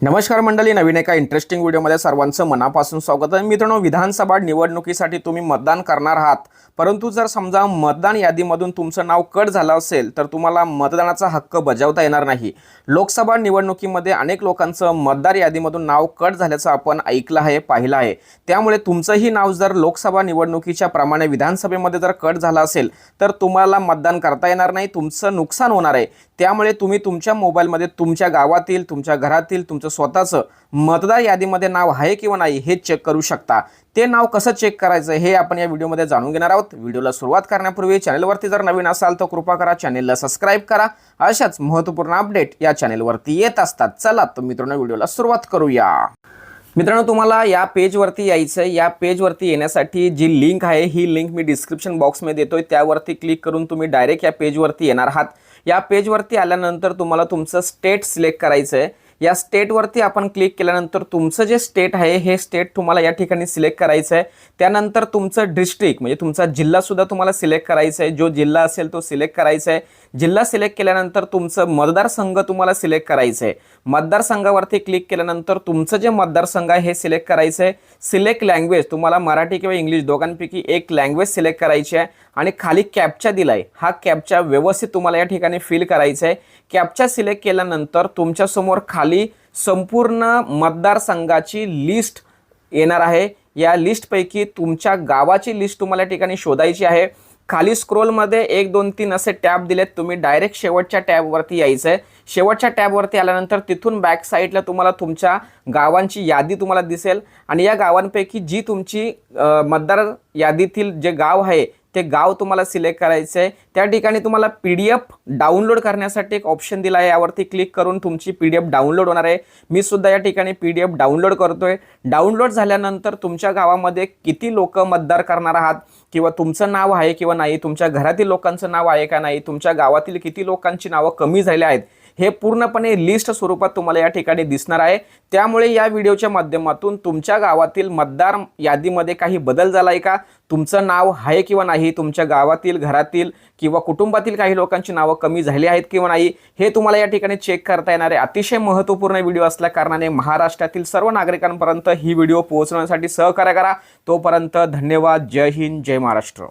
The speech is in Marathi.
नमस्कार मंडळी नवीन एका इंटरेस्टिंग व्हिडिओमध्ये सर्वांचं मनापासून स्वागत आहे. मित्रांनो विधानसभा निवडणुकीसाठी तुम्ही मतदान करणार आहात. परंतु जर समजा मतदान यादीमधून तुमचं नाव कट झालं असेल तर तुम्हाला मतदानाचा हक्क बजावता येणार नाही. लोकसभा निवडणुकीमध्ये अनेक लोकांचं मतदार यादीमधून नाव कट झाल्याचं आपण ऐकलं आहे पाहिलं आहे. त्यामुळे तुमचंही नाव जर लोकसभा निवडणुकीच्या प्रमाणे विधानसभेमध्ये जर कट झालं असेल तर तुम्हाला मतदान करता येणार नाही तुमचं नुकसान होणार आहे. त्यामुळे तुम्ही तुमच्या मोबाईलमध्ये तुमच्या गावातील तुमच्या घरातील तुमचं स्वतःचं मतदार यादीमध्ये नाव आहे किंवा नाही हे चेक करू शकता. ते नाव कसं चेक करायचं हे आपण या व्हिडिओमध्ये जाणून घेणार आहोत. व्हिडिओला सुरुवात करण्यापूर्वी चॅनलवरती जर नवीन असाल तर कृपा करा चॅनेलला सबस्क्राईब करा. अशाच महत्त्वपूर्ण अपडेट या चॅनेलवरती येत असतात. चला तर मित्रांनो व्हिडिओला सुरुवात करूया. मित्रांनो तुम्हाला या पेजवरती यायचं आहे या पेजवरती येण्यासाठी जी लिंक आहे ही लिंक मी डिस्क्रिप्शन बॉक्समध्ये देतोय. त्यावरती क्लिक करून तुम्ही डायरेक्ट या पेजवरती येणार आहात. या पेजवरती आल्यानंतर तुम्हाला तुमचं स्टेट सिलेक्ट करायचं आहे या स्टेटवरती आपण क्लिक केल्यानंतर तुमचं जे स्टेट आहे हे स्टेट तुम्हाला या ठिकाणी सिलेक्ट करायचं आहे. त्यानंतर तुमचं डिस्ट्रिक्ट म्हणजे तुमचा जिल्हासुद्धा तुम्हाला सिलेक्ट करायचा आहे. जो जिल्हा असेल तो सिलेक्ट करायचा आहे. जिल्हा सिलेक्ट केल्यानंतर तुमचं मतदारसंघ तुम्हाला सिलेक्ट करायचं आहे. मतदारसंघावरती क्लिक केल्यानंतर तुमचं जे मतदारसंघ आहे हे सिलेक्ट करायचं आहे. सिलेक्ट लँग्वेज तुम्हाला मराठी किंवा इंग्लिश दोघांपैकी एक लँग्वेज सिलेक्ट करायची आहे. आणि खाली कॅपचा दिलाय. हा कॅपचा व्यवस्थित तुम्हाला या ठिकाणी फिल करायचा आहे. कॅपचा सिलेक्ट केल्यानंतर तुमच्यासमोर खाली खाली संपूर्ण मतदारसंघाची लिस्ट येणार आहे. या लिस्टपैकी तुमच्या गावाची लिस्ट तुम्हाला या ठिकाणी शोधायची आहे. खाली स्क्रोलमध्ये एक दोन तीन असे टॅब दिलेत. तुम्ही डायरेक्ट शेवटच्या टॅबवरती यायचं आहे शेवटच्या टॅबवरती आल्यानंतर तिथून बॅक साईडला तुम्हाला तुमच्या गावांची यादी तुम्हाला दिसेल. आणि या गावांपैकी जी तुमची मतदार यादीतील जे गाव आहे ते गाव तुम्हाला सिलेक्ट करायचं आहे त्या ठिकाणी तुम्हाला पी डी एफ डाउनलोड करण्यासाठी एक ऑप्शन दिला आहे. यावरती क्लिक करून तुमची पी डी एफ डाउनलोड होणार आहे. मी सुद्धा या ठिकाणी पी डी एफ डाउनलोड करतोय. डाउनलोड झाल्यानंतर तुमच्या गावामध्ये किती लोक मतदार करणार आहात? किंवा तुमचं नाव आहे किंवा नाही? तुमच्या घरातील लोकांचं नाव आहे का नाही? तुमच्या गावातील किती लोकांची नावं कमी झाली आहेत? हे पूर्णपणे लिस्ट स्वरूपात तुम्हाला या ठिकाणी दिसणार आहे. त्यामुळे या व्हिडिओच्या माध्यमातून तुमच्या गावातील मतदार यादीमध्ये काही बदल झाला आहे का? तुमचं नाव आहे किंवा नाही? तुमच्या गावातील घरातील किंवा कुटुंबातील काही लोकांची नावं कमी झाली आहेत किंवा नाही? हे तुम्हाला या ठिकाणी चेक करता येणार आहे. अतिशय महत्त्वपूर्ण व्हिडिओ असल्या कारणाने महाराष्ट्रातील सर्व नागरिकांपर्यंत ही व्हिडिओ पोहोचवण्यासाठी सहकार्य करा. तोपर्यंत धन्यवाद. जय हिंद. जय महाराष्ट्र.